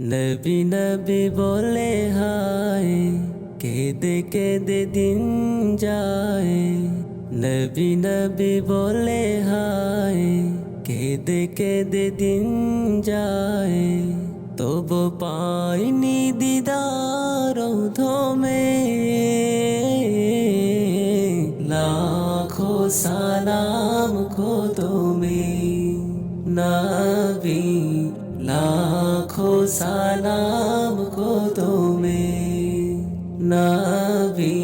নবী নবী বলে, হায়, কেদে কেদে দিন যায়। নবী নবী বলে, হায়, কেদে কেদে দিন যায়। তবু পাইনি দিদার ধমে লাখো সালাম খো তুমি নবী লাখো সালাম খো তুমি নবী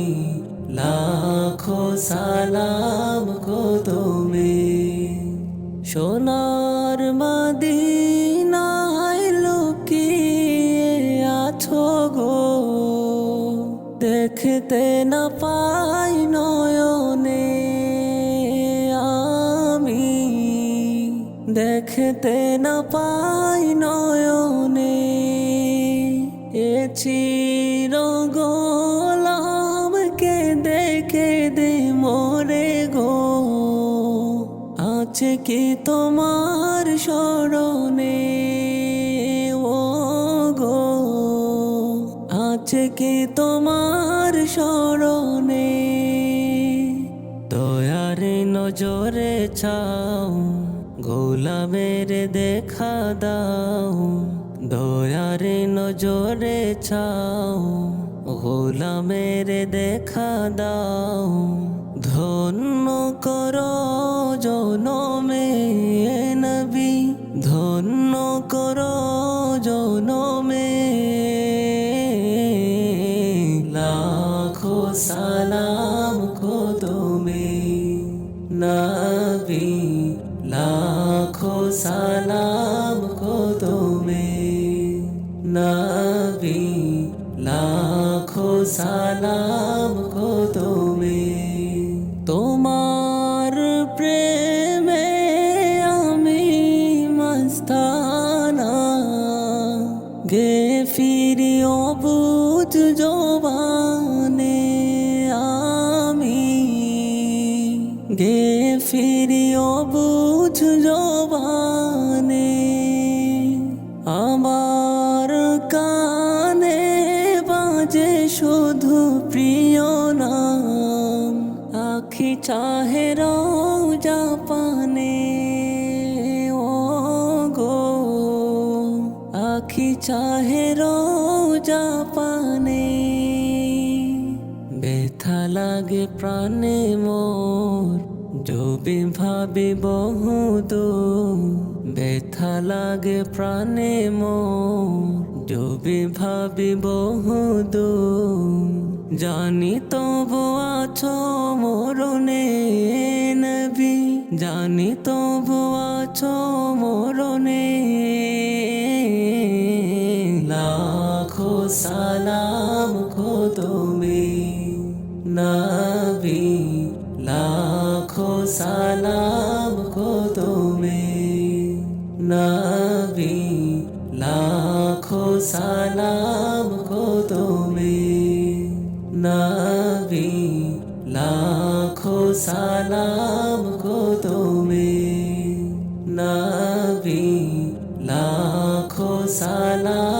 লাখো সালাম খো তুমি সোনার মদিনায় লুকিয়ে আছো গো দেখতে না পাই নয়নে দেখতে না পাই নয়নে, এ চির গোলাম কে দেখে দে মোরে গো। আছে কি তোমার স্মরণে? ও গো, আছে কি তোমার স্মরণে? দয়ারে নজরে ছাও গোলামের দেখা দাও, দয়ারে নজরে ছাও গোলামের দেখা দাও। ধন্য কর জনমে নবী, ধন্য কর জনমে। লাখো সালাম খো তুমি, নবী, লাখো সালাম খো তুমি? নবী, লাখো সালাম খো তুমি? তোমার প্রেমে আমি মস্তানা। গে ফিরি অবুজ জবানে ফিরি অবুজ জবানে, আমার কানে বাজে শুধু প্রিয় নাম, আখি চাহে জাপানে ও গো আখি চাহে জাপানে ব্যথা লাগে প্রাণে মোর জবি ভাবি বহুদু ব্যথা লাগে প্রাণে মোর। জবি ভাবি বহুদু জানি তবু আছো মরণে নবী জানি তবু আছো মরণে লাখো সালাম খো তুমি নবী। লাখো সালাম খো তুমি নবী লাখো সালাম খো তুমি নবী লাখো সালাম খো তুমি নবী লাখো সালাম